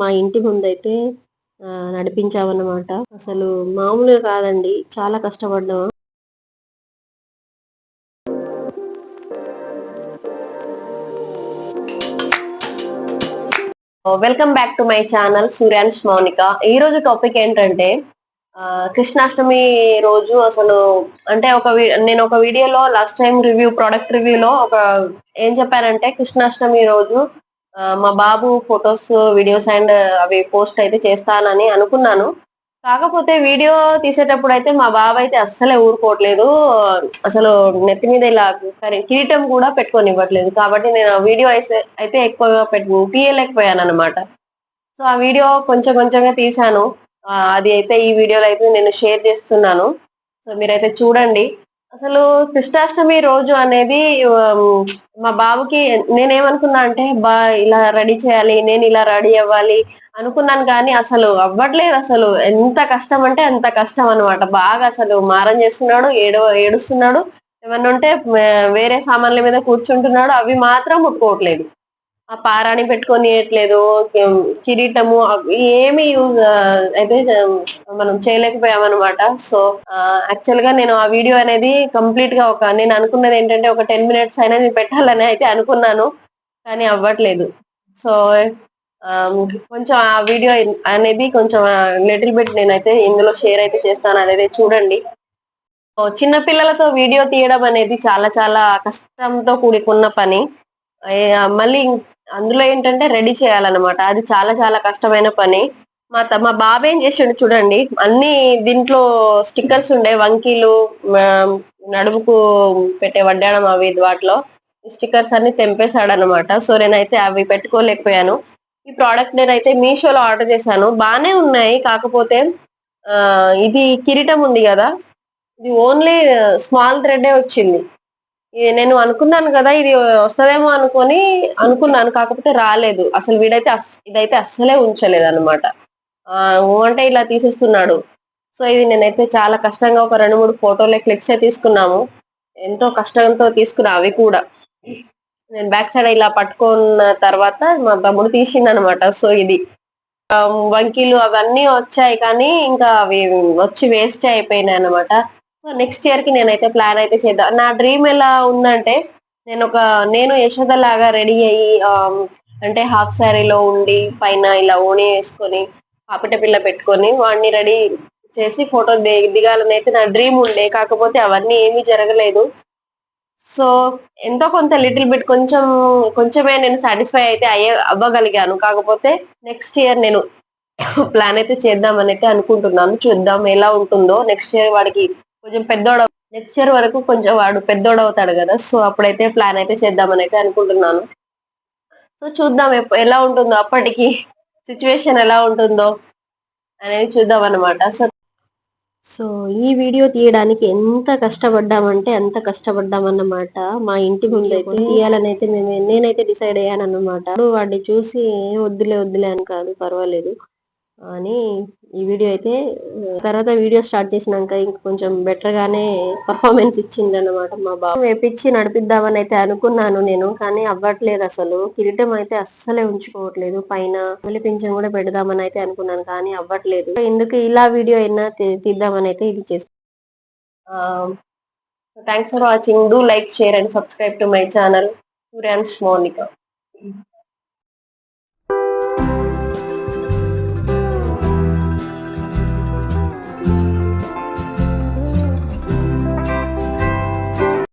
మా ఇంటి ముందైతే నడిపించామన్నమాట. అసలు మామూలుగా కాదండి చాలా కష్టపడ్డాము welcome back to my channel Suryans Mounika ఈ రోజు టాపిక్ ఏంటంటే కృష్ణాష్టమి రోజు అసలు అంటే ఒక నేను ఒక వీడియోలో లాస్ట్ టైం రివ్యూ ప్రోడక్ట్ రివ్యూలో ఒక ఏం చెప్పానంటే కృష్ణాష్టమి రోజు మా బాబు ఫొటోస్ వీడియోస్ అండ్ అవి పోస్ట్ అయితే చేస్తానని అనుకున్నాను. కాకపోతే వీడియో తీసేటప్పుడు అయితే మా బాబు అయితే అస్సలే ఊరుకోవట్లేదు. అసలు నెత్తి మీద ఇలా కిరీటం కూడా పెట్టుకొని ఇవ్వట్లేదు కాబట్టి నేను వీడియో అయితే ఎక్కువగా పెట్టు తీయలేకపోయాను అనమాట సో ఆ వీడియో కొంచెం కొంచెంగా తీసాను అది అయితే ఈ వీడియోలో అయితే నేను షేర్ చేస్తున్నాను. సో మీరైతే చూడండి. అసలు కృష్ణాష్టమి రోజు అనేది మా బాబుకి నేనేమనుకున్నా అంటే బా ఇలా రెడీ చేయాలి నేను ఇలా రెడీ అవ్వాలి అనుకున్నాను కానీ అసలు అవ్వట్లేదు అసలు. ఎంత కష్టం అంటే అంత కష్టం అనమాట బాగా అసలు మారం చేస్తున్నాడు ఏడు ఏడుస్తున్నాడు. ఏమన్నా ఉంటే వేరే సామాన్ల మీద కూర్చుంటున్నాడు. అవి మాత్రం ముట్టుకోవట్లేదు ఆ పారాణి పెట్టుకొనియట్లేదు కిరీటము ఏమి యూజ్ అయితే మనం చేయలేకపోయామన్నమాట. సో యాక్చువల్గా నేను ఆ వీడియో అనేది కంప్లీట్గా ఒక నేను అనుకున్నది ఏంటంటే ఒక టెన్ మినిట్స్ అయినా నేను పెట్టాలని అయితే అనుకున్నాను కానీ అవ్వట్లేదు. సో కొంచెం ఆ వీడియో అనేది కొంచెం లిటిల్ బిట్ నేనైతే ఇందులో షేర్ అయితే చేస్తాను అనేది చూడండి. చిన్న పిల్లలతో వీడియో తీయడం అనేది చాలా చాలా కష్టంతో కూడుకున్న పని. మళ్ళీ అందులో ఏంటంటే రెడీ చేయాలన్నమాట. అది చాలా చాలా కష్టమైన పని. మా మా బాబు ఏం చేసాడు చూడండి. అన్ని దీంట్లో స్టిక్కర్స్ ఉండే వంకీలు నడుముకు పెట్టే వడ్డాడం అవి వాటిలో స్టిక్కర్స్ అన్ని తెంపేశాడు అనమాట సో నేనైతే అవి పెట్టుకోలేకపోయాను. ఈ ప్రోడక్ట్ నేనైతే మీషోలో ఆర్డర్ చేశాను. బాగానే ఉన్నాయి. కాకపోతే ఇది కిరీటం ఉంది కదా. ఇది ఓన్లీ స్మాల్ థ్రెడ్ వచ్చింది. నేను అనుకున్నాను కదా ఇది వస్తుందేమో అనుకొని అనుకున్నాను. కాకపోతే రాలేదు. అసలు వీడైతే ఇదైతే అస్సలే ఉంచలేదు అనమాట అంటే ఇలా తీసేస్తున్నాడు. సో ఇది నేనైతే చాలా కష్టంగా ఒక రెండు మూడు ఫోటోలే క్లిక్సే తీసుకున్నాము. ఎంతో కష్టంతో తీసుకున్నా అవి కూడా. నేను బ్యాక్ సైడ్ ఇలా పట్టుకున్న తర్వాత మా తమ్ముడు తీసిండు అనమాట సో ఇది వంకీలు అవన్నీ వచ్చాయి కానీ ఇంకా అవి వచ్చి వేస్ట్ అయిపోయినాయి అనమాట సో నెక్స్ట్ ఇయర్కి నేనైతే ప్లాన్ అయితే చేద్దాం. నా డ్రీమ్ ఎలా ఉందంటే నేను ఒక నేను యశోద లాగా రెడీ అయ్యి అంటే హాఫ్ శారీలో ఉండి పైన ఇలా ఓణి వేసుకొని పాపిట పిల్ల పెట్టుకొని వాడిని రెడీ చేసి ఫోటో దిగాలని అయితే నా డ్రీమ్ ఉండే. కాకపోతే అవన్నీ ఏమీ జరగలేదు. సో ఎంతో కొంత లిటిల్ బిట్ కొంచెం కొంచెమే నేను సాటిస్ఫై అయితే అయ్యే అవ్వగలిగాను. కాకపోతే నెక్స్ట్ ఇయర్ నేను ప్లాన్ అయితే చేద్దామని అయితే అనుకుంటున్నాను. చూద్దాం ఎలా ఉంటుందో. నెక్స్ట్ ఇయర్ వాడికి కొంచెం పెద్దోడ నెక్స్ట్ ఇయర్ వరకు కొంచెం వాడు పెద్దోడు అవుతాడు కదా సో అప్పుడైతే ప్లాన్ అయితే చేద్దామని అయితే అనుకుంటున్నాను. సో చూద్దాం ఎలా ఉంటుందో అప్పటికి సిచ్యువేషన్ ఎలా ఉంటుందో అనేది చూద్దాం అనమాట సో సో ఈ వీడియో తీయడానికి ఎంత కష్టపడ్డామంటే అంత కష్టపడ్డామన్నమాట. మా ఇంటి ముందు అయితే తీయాలని అయితే మేము నేనైతే డిసైడ్ అయ్యాను అన్నమాట వాడిని చూసి వద్దులే వద్దులే అని కాదు పర్వాలేదు. అని ఈ వీడియో అయితే తర్వాత వీడియో స్టార్ట్ చేసినాక ఇంకొంచెం బెటర్ గానే పర్ఫార్మెన్స్ ఇచ్చింది అనమాట మా బాబు. వేపించి నడిపిద్దామని అయితే అనుకున్నాను నేను కానీ అవ్వట్లేదు అసలు. కిరీటం అయితే అస్సలే ఉంచుకోవట్లేదు. పైన మళ్ళీ కూడా పెడదామని అయితే అనుకున్నాను కానీ అవ్వట్లేదు. ఎందుకు ఇలా వీడియో అయినా తీద్దామని అయితే ఇది చేస్తాను thanks for watching do like share and subscribe to my channel Suryans Monika